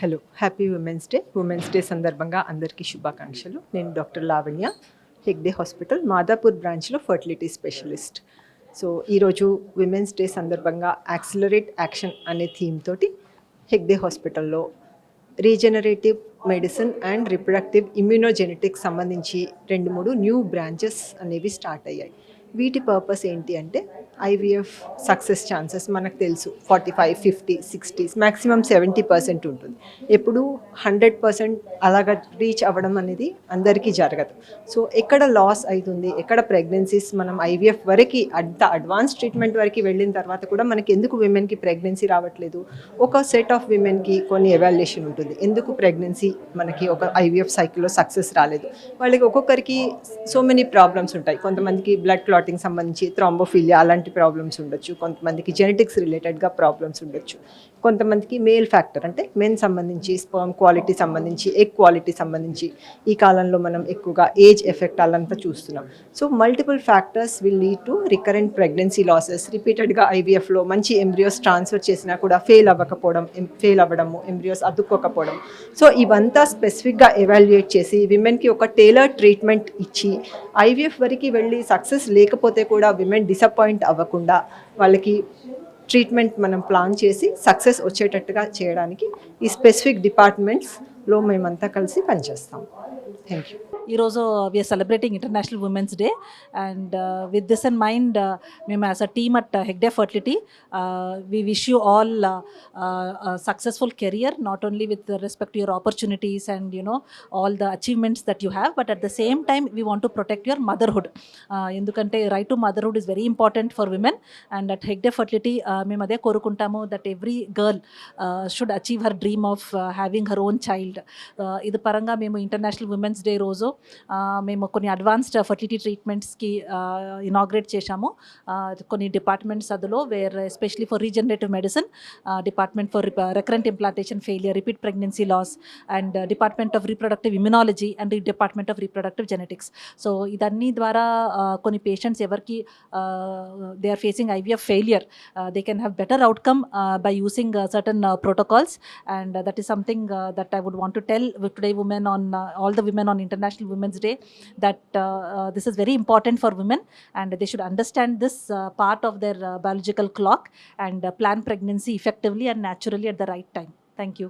Hello happy women's day women's day సందర్భంగా అందరికీ శుభాకాంక్షలు. నేను డాక్టర్ లావణ్య హెగ్డే హాస్పిటల్ మాదాపూర్ బ్రాంచ్లో ఫర్టిలిటీ స్పెషలిస్ట్. సో ఈరోజు విమెన్స్ డే సందర్భంగా యాక్సిలరేట్ యాక్షన్ అనే థీమ్ తోటి హెగ్డే హాస్పిటల్లో regenerative medicine and reproductive immunogenetics సంబంధించి రెండు మూడు న్యూ బ్రాంచెస్ అనేవి స్టార్ట్ అయ్యాయి. వీటి పర్పస్ ఏంటి అంటే ఐవీఎఫ్ సక్సెస్ ఛాన్సెస్ మనకు తెలుసు. Forty five fifty sixties maximum seventy percent ఉంటుంది. ఎప్పుడు హండ్రెడ్ పర్సెంట్ అలాగ రీచ్ అవ్వడం అనేది అందరికీ జరగదు. సో ఎక్కడ లాస్ అవుతుంది ఎక్కడ ప్రెగ్నెన్సీస్ మనం ఐవీఎఫ్ వరకు అంత అడ్వాన్స్ ట్రీట్మెంట్ వరకు వెళ్ళిన తర్వాత కూడా మనకి ఎందుకు విమెన్కి ప్రెగ్నెన్సీ రావట్లేదు? ఒక సెట్ ఆఫ్ విమెన్కి కొన్ని ఎవాల్యుయేషన్ ఉంటుంది. ఎందుకు ప్రెగ్నెన్సీ మనకి ఒక ఐవీఎఫ్ సైకిల్లో సక్సెస్ రాలేదు? వాళ్ళకి ఒక్కొక్కరికి సో మెనీ ప్రాబ్లమ్స్ ఉంటాయి. కొంతమందికి బ్లడ్ క్లాటింగ్ సంబంధించి థ్రాంబోఫిలియా అలాంటి ప్రాబ్లమ్స్ ఉండొచ్చు. కొంతమందికి జెనెటిక్స్ రిలేటెడ్గా ప్రాబ్లమ్స్ ఉండొచ్చు. కొంతమందికి మేల్ ఫ్యాక్టర్ అంటే మెన్ సంబంధించి స్పర్మ్ క్వాలిటీ సంబంధించి ఎగ్ క్వాలిటీ సంబంధించి ఈ కాలంలో మనం ఎక్కువగా ఏజ్ ఎఫెక్ట్ అలంతా చూస్తున్నాం. So multiple factors will lead to recurrent pregnancy losses రిపీటెడ్గా ఐవీఎఫ్లో మంచి ఎంబ్రియోస్ ట్రాన్స్ఫర్ చేసినా కూడా ఫెయిల్ అవ్వకపోవడం ఫెయిల్ అవ్వడము ఎంబ్రియోస్ అతుక్కోకపోవడం. సో ఇవంతా స్పెసిఫిక్గా ఎవాల్యుయేట్ చేసి విమెన్కి ఒక టైలర్ ట్రీట్మెంట్ ఇచ్చి ఐవీఎఫ్ వరకు వెళ్ళి సక్సెస్ లేకపోతే కూడా విమెన్ డిసప్పాయింట్ అవ్వకుండా వాళ్ళకి ట్రీట్మెంట్ మనం ప్లాన్ చేసి సక్సెస్ వచ్చేటట్టుగా చేయడానికి ఈ స్పెసిఫిక్ డిపార్ట్మెంట్స్లో మేమంతా కలిసి పనిచేస్తాం. థ్యాంక్ యూ ఈరోజు we're celebrating international women's day and with this and mind మేము as a team at Hegde fertility we wish you all successful career not only with respect your opportunities and you know all the achievements that you have but at the same time we want to protect your motherhood ఎందుకంటే right to motherhood is very important for women and at Hegde fertility మేము అదే కోరుకుంటాము that every girl should achieve her dream of having her own child ఇది పరంగా మేము international women's day రోజు మేము కొన్ని advanced fertility ట్రీట్మెంట్స్కి inaugurate చేశాము. కొన్ని డిపార్ట్మెంట్స్ అందులో where especially for regenerative medicine department for recurrent implantation failure repeat pregnancy loss and department of reproductive immunology and department of reproductive genetics so ఇదన్నీ ద్వారా కొన్ని patients ఎవరికి they are facing IVF failure they can have better outcome by using certain protocols. And uh, that is something uh, that I would want to tell with today women on uh, all the women on International Women's Day that uh, uh, this is very important for women and they should understand this uh, part of their biological clock and plan pregnancy effectively and naturally at the right time. Thank you.